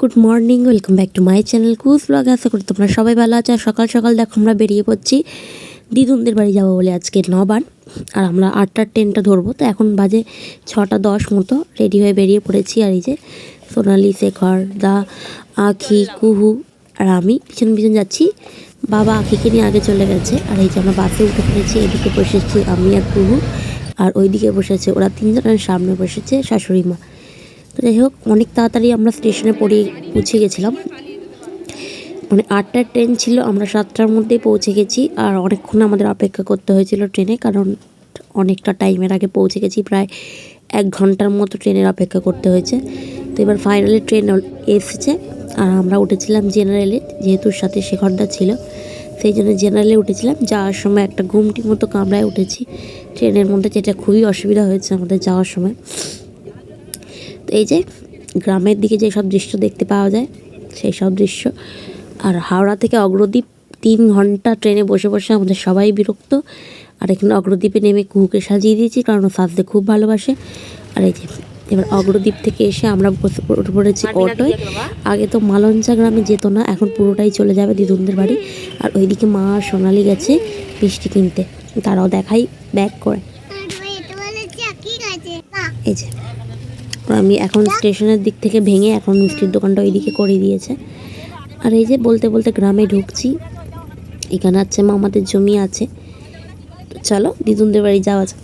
Good morning, welcome back to my channel কুজ blog. আশা করি তোমরা সবাই ভালো আছো। আর সকাল সকাল দেখো আমরা বেরিয়ে পড়ছি দিদুনদের বাড়ি যাব বলে আজকে নবান। আর আমরা আটটার ট্রেনটা ধরবো। তো এখন বাজে ছটা দশ মতো। রেডি হয়ে বেরিয়ে পড়েছি। আর এই যে সোনালি, শেখর, দা, আখি, কুহু আর আমি পিছন পিছন যাচ্ছি। বাবা আখিকে নিয়ে আগে চলে গেছে। আর এই যে আমরা বাসে উঠে পড়েছি। এদিকে বসেছি আমি আর কুহু। আর ওইদিকে বসেছে ওরা তিনজনের সামনে বসেছে শাশুড়ি মা। তো যাই হোক, অনেক তাড়াতাড়ি আমরা স্টেশনে পড়ে পৌঁছে গেছিলাম। মানে আটটার ট্রেন ছিল, আমরা সাতটার মধ্যেই পৌঁছে গেছি। আর অনেকক্ষণ আমাদের অপেক্ষা করতে হয়েছিল ট্রেনে, কারণ অনেকটা টাইমের আগে পৌঁছে গেছি, প্রায় এক ঘণ্টার মতো ট্রেনের অপেক্ষা করতে হয়েছে। তো এবার ফাইনালি ট্রেন এসেছে, আর আমরা উঠেছিলাম জেনারেলে যেহেতু সাথে শেখরদা ছিল, সেই জন্য জেনারেলে উঠেছিলাম। যাওয়ার সময় একটা ঘুমটি মতো কামরায় উঠেছি। ট্রেনের মধ্যে যেটা খুবই অসুবিধা হয়েছে আমাদের যাওয়ার সময়। তো এই যে গ্রামের দিকে যে সব দৃশ্য দেখতে পাওয়া যায় সেই সব দৃশ্য। আর হাওড়া থেকে অগ্রদ্বীপ তিন ঘণ্টা ট্রেনে বসে বসে আমাদের সবাই বিরক্ত। আর এখানে অগ্রদ্বীপে নেমে কুহুকে সাজিয়ে দিয়েছি কারণ ও সাজতে খুব ভালোবাসে। আর এই যে এবার অগ্রদ্বীপ থেকে এসে আমরা বসে উঠে পড়েছি অটোয়। আগে তো মালঞ্চা গ্রামে যেত না এখন পুরোটাই চলে যাবে দিদুনদের বাড়ি। আর ওইদিকে মা আর সোনালি গেছে মিষ্টি কিনতে। তারাও দেখাই ব্যাগ করে। এই যে আর আমি এখন স্টেশনের দিক থেকে ভেঙে এখন মিষ্টির দোকানটা ওইদিকে করে দিয়েছে আর এই যে বলতে বলতে গ্রামে ঢুকছি এখানে আছে মামাদের জমি আছে তো চলো দিদুনদের বাড়ি যাওয়া যাক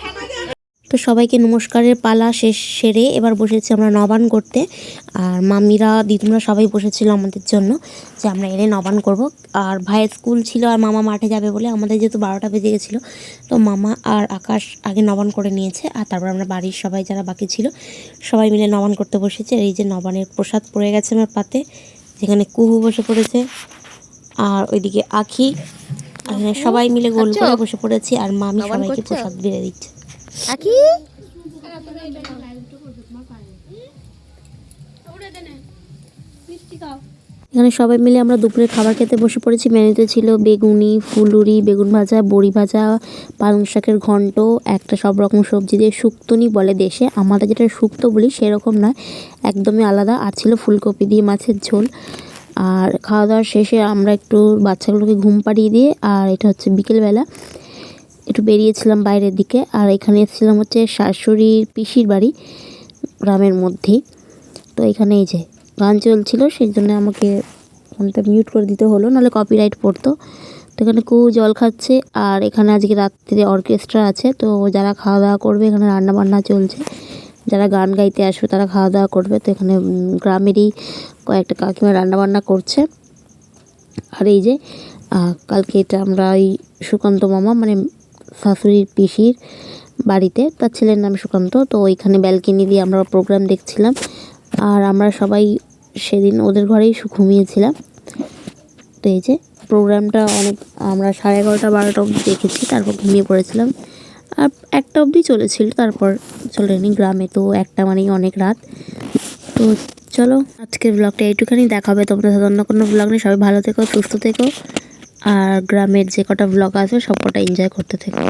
হ্যাঁ তো সবাইকে নমস্কারের পালা শেষ সেরে এবার বসেছি আমরা নবান করতে। আর মামিরা দিদুমরা সবাই বসেছিল আমাদের জন্য যে আমরা এলে নবান করব। আর ভাইয়ের স্কুল ছিল আর মামা মাঠে যাবে বলে আমাদের যেহেতু বারোটা বেজে গেছিল তো মামা আর আকাশ আগে নবান করে নিয়েছে। আর তারপর আমরা বাড়ির সবাই যারা বাকি ছিল সবাই মিলে নবান করতে বসেছে। আর এই যে নবানের প্রসাদ পড়ে গেছে আমার পাতে যেখানে কুহু বসে পড়েছে। আর ওইদিকে আখি সবাই মিলে গোল করে বসে পড়েছি। আর মামি সবাইকে প্রসাদ বেড়ে দিচ্ছে। আকি? এখানে সবাই মিলে আমরা দুপুরে খাবার খেতে বসে পড়েছি। মেনুতে ছিল বেগুনি, ফুলুরি, বেগুন ভাজা, বড়ি ভাজা, পালং শাকের ঘন্ট, একটা সব রকম সবজি দিয়ে শুক্তনি বলে দেশে। আমরা যেটা শুক্তো বলি সেরকম নয়, একদমই আলাদা। আর ছিল ফুলকপি দিয়ে মাছের ঝোল। আর খাওয়া দাওয়ার শেষে আমরা একটু বাচ্চাগুলোকে ঘুম পাড়িয়ে দিয়ে, আর এটা হচ্ছে বিকেলবেলা। একটু বেরিয়েছিলাম বাইরের দিকে, আর এখানে এসেছিলাম হচ্ছে শাশুড়ির পিসির বাড়ি, গ্রামের মধ্যেই। তো এখানে এই যে গান চলছিল, সেই জন্য আমাকে ফোনটা মিউট করে দিতে হলো, নাহলে কপিরাইট পড়তো। তো এখানে কু জল খাচ্ছে, আর এখানে আজকে রাত্রে অর্কেস্ট্রা আছে, তো যারা খাওয়া দাওয়া করবে, এখানে রান্না বান্না চলছে। যারা গান গাইতে আসবে, তারা খাওয়া দাওয়া করবে। তো এখানে গ্রামেরই কয়েকটা কাকিমা রান্না বান্না করছে। আর এই যে কালকে এটা আমরা ওই সুকান্ত মামা মানে শাশুড়ির পিসির বাড়িতে। তার ছেলের নাম সুকান্ত। তো ওইখানে ব্যালকনি দিয়ে আমরা প্রোগ্রাম দেখছিলাম। আর আমরা সবাই সেদিন ওদের ঘরেই ঘুমিয়েছিলাম। তো এই যে প্রোগ্রামটা অনেক আমরা সাড়ে এগারোটা, বারোটা অবধি দেখেছি। তারপর ঘুমিয়ে পড়েছিলাম। আর একটা অবধি চলেছিল। তারপর চলেনি গ্রামে। তো একটা মানেই অনেক রাত। তো চলো, আজকের ব্লগটা এইটুখানি। দেখা হবে তোমরা সাথে অন্য কোনো ব্লগ নেই সবাই ভালো থেকো, সুস্থ থেকো। আর গ্রামের যে কটা ব্লগ আছে সব কটা এনজয় করতে থেকো।